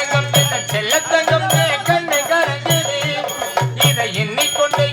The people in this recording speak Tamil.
செல்லத்தங்கம் செல்லத்தங்கம் கண்ணு கரங்குது இதை எண்ணிக்கொண்டு